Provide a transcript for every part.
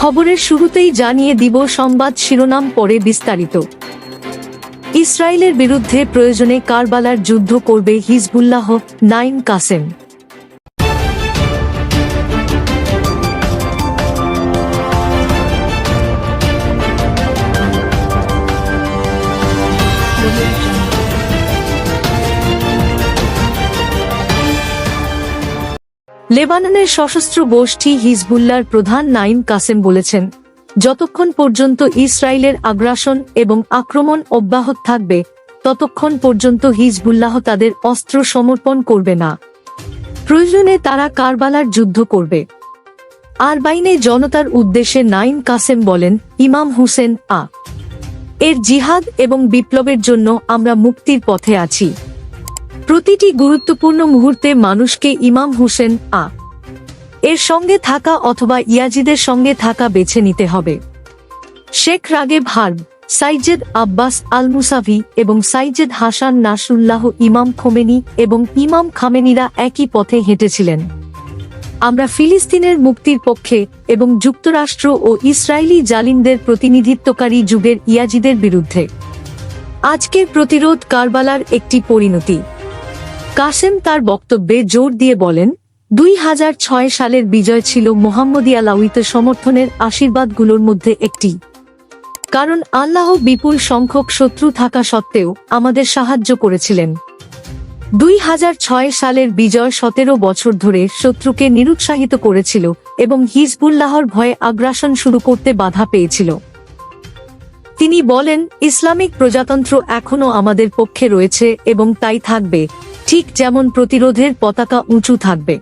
খবরের শুরুতেই জানিয়ে দিব সংবাদ শিরোনাম পরে বিস্তারিত। ইসরায়েলের বিরুদ্ধে প্রয়োজনে কারবালার যুদ্ধ করবে হিজবুল্লাহ নাইম কাসেম। লেবাননের সশস্ত্র গোষ্ঠী হিজবুল্লার প্রধান নাইম কাসেম বলেছেন, যতক্ষণ পর্যন্ত ইসরায়েলের আগ্রাসন এবং আক্রমণ অব্যাহত থাকবে, ততক্ষণ পর্যন্ত হিজবুল্লাহ তাদের অস্ত্র সমর্পণ করবে না। প্রয়োজনে তারা কারবালার যুদ্ধ করবে। আর বাইনে জনতার উদ্দেশ্যে নাইম কাসেম বলেন, ইমাম হুসেন, আ, এর জিহাদ এবং বিপ্লবের জন্য আমরা মুক্তির পথে আছি। প্রতিটি গুরুত্বপূর্ণ মুহূর্তে মানুষকে ইমাম হুসেন আ। এর সঙ্গে থাকা অথবা ইয়াজিদের সঙ্গে থাকা বেছে নিতে হবে। Sheikh Ragheb Harb Sayyed Abbas al Musawi এবং সাইজেদ হাসান নাসুল্লাহ ইমাম খোমেনি এবং ইমাম খামেনিরা একই পথে হেঁটেছিলেন। আমরা ফিলিস্তিনের মুক্তির পক্ষে এবং যুক্তরাষ্ট্র ও ইসরায়েলি জালিমদের প্রতিনিধিত্বকারী যুগের ইয়াজিদের বিরুদ্ধে। আজকের প্রতিরোধ কারবালার একটি পরিণতি। কাসেম তার বক্তব্যে জোর দিয়ে বলেন, দুই হাজার ছয় সালের বিজয় ছিল মোহাম্মদিয়া লাউইত সমর্থনের আশীর্বাদগুলোর মধ্যে একটি। কারণ আল্লাহ বিপুল সংখ্যক শত্রু থাকা সত্ত্বেও আমাদের সাহায্য করেছিলেন। দুই হাজার ছয় সালের বিজয় সতেরো বছর ধরে শত্রুকে নিরুৎসাহিত করেছিল এবং হিজবুল্লাহর ভয়ে আগ্রাসন শুরু করতে বাধা পেয়েছিল। তিনি বলেন, ইসলামিক প্রজাতন্ত্র এখনও আমাদের পক্ষে রয়েছে এবং তাই থাকবে। ঠিক যেমন প্রতিরোধের পতাকা উঁচু থাকবে।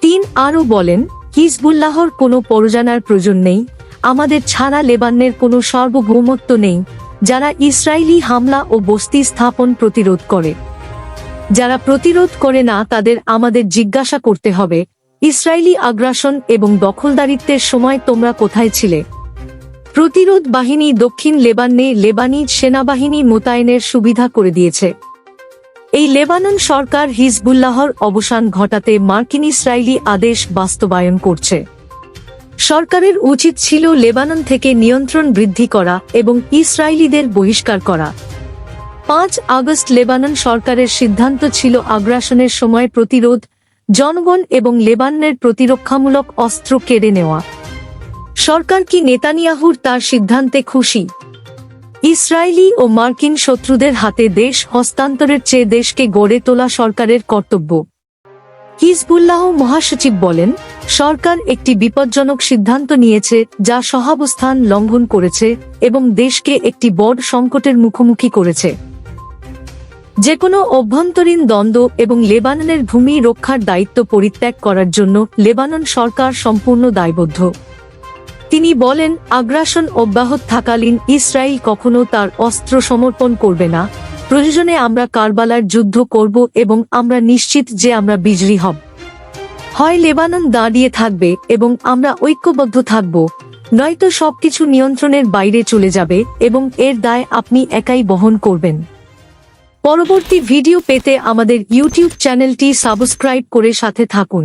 তিন আরও বলেন, হিজবুল্লাহর কোনো পরজানার প্রয়োজন নেই, আমাদের ছাড়া লেবাননের কোনো সার্বভৌমত্ব নেই, যারা ইসরায়েলি হামলা ও বস্তি স্থাপন প্রতিরোধ করে। যারা প্রতিরোধ করে না, তাদের আমাদের জিজ্ঞাসা করতে হবে, ইসরায়েলি আগ্রাসন এবং দখলদারিত্বের সময় তোমরা কোথায় ছিলে? প্রতিরোধ বাহিনী দক্ষিণ লেবাননে লেবানি সেনাবাহিনী মোতায়েনের সুবিধা করে দিয়েছে। এই লেবানন সরকার হিজবুল্লাহর অবসান ঘটাতে মার্কিন ইসরায়েলি আদেশ বাস্তবায়ন করছে। সরকারের উচিত ছিল লেবানন থেকে নিয়ন্ত্রণ বৃদ্ধি করা এবং ইসরায়েলিদের বহিষ্কার করা। পাঁচ আগস্ট লেবানন সরকারের সিদ্ধান্ত ছিল আগ্রাসনের সময় প্রতিরোধ, জনগণ এবং লেবাননের প্রতিরক্ষামূলক অস্ত্র কেড়ে নেওয়া। সরকার কি নেতানিয়াহুর তার সিদ্ধান্তে খুশি? ইসরায়েলি ও মার্কিন শত্রুদের হাতে দেশ হস্তান্তরের চেয়ে দেশকে গড়ে তোলা সরকারের কর্তব্য। হিজবুল্লাহ মহাসচিব বলেন, সরকার একটি বিপজ্জনক সিদ্ধান্ত নিয়েছে যা সহাবস্থান লঙ্ঘন করেছে এবং দেশকে একটি বড় সংকটের মুখোমুখি করেছে। যে কোনো অভ্যন্তরীণ দ্বন্দ্ব এবং লেবাননের ভূমি রক্ষার দায়িত্ব পরিত্যাগ করার জন্য লেবানন সরকার সম্পূর্ণ দায়বদ্ধ। তিনি বলেন, আগ্রাসন অব্যাহত থাকালীন ইসরায়েল কখনো তার অস্ত্র সমর্পণ করবে না। প্রয়োজনে আমরা কারবালার যুদ্ধ করব এবং আমরা নিশ্চিত যে আমরা বিজয়ী হব। হয় লেবানন দাঁড়িয়ে থাকবে এবং আমরা ঐক্যবদ্ধ থাকব। নয়তো সবকিছু নিয়ন্ত্রণের বাইরে চলে যাবে এবং এর দায় আপনি একাই বহন করবেন। পরবর্তী ভিডিও পেতে আমাদের ইউটিউব চ্যানেলটি সাবস্ক্রাইব করে সাথে থাকুন।